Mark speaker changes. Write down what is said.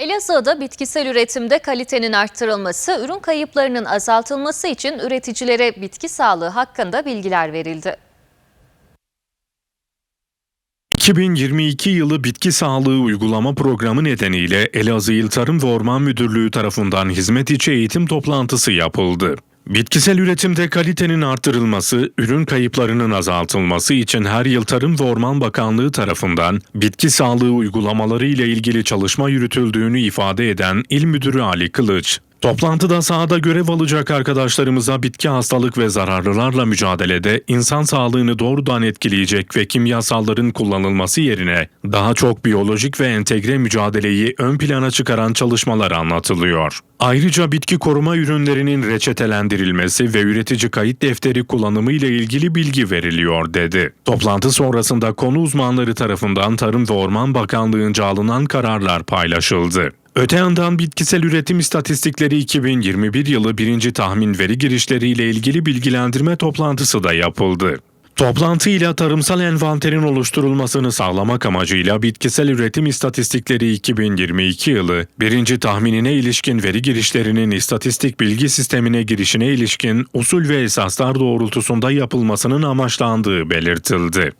Speaker 1: Elazığ'da bitkisel üretimde kalitenin arttırılması, ürün kayıplarının azaltılması için üreticilere bitki sağlığı hakkında bilgiler verildi.
Speaker 2: 2022 yılı bitki sağlığı uygulama programı nedeniyle Elazığ İl Tarım ve Orman Müdürlüğü tarafından hizmet içi eğitim toplantısı yapıldı. Bitkisel üretimde kalitenin artırılması, ürün kayıplarının azaltılması için her yıl Tarım ve Orman Bakanlığı tarafından bitki sağlığı uygulamaları ile ilgili çalışma yürütüldüğünü ifade eden İl Müdürü Ali Kılıç, Toplantıda sahada görev alacak arkadaşlarımıza bitki hastalık ve zararlılarla mücadelede insan sağlığını doğrudan etkileyecek ve kimyasalların kullanılması yerine daha çok biyolojik ve entegre mücadeleyi ön plana çıkaran çalışmalar anlatılıyor. Ayrıca bitki koruma ürünlerinin reçetelendirilmesi ve üretici kayıt defteri kullanımı ile ilgili bilgi veriliyor dedi. Toplantı sonrasında konu uzmanları tarafından Tarım ve Orman Bakanlığı'nca alınan kararlar paylaşıldı. Öte yandan bitkisel üretim istatistikleri 2021 yılı birinci tahmin veri girişleriyle ilgili bilgilendirme toplantısı da yapıldı. Toplantıyla tarımsal envanterin oluşturulmasını sağlamak amacıyla bitkisel üretim istatistikleri 2022 yılı birinci tahminine ilişkin veri girişlerinin istatistik bilgi sistemine girişine ilişkin usul ve esaslar doğrultusunda yapılmasının amaçlandığı belirtildi.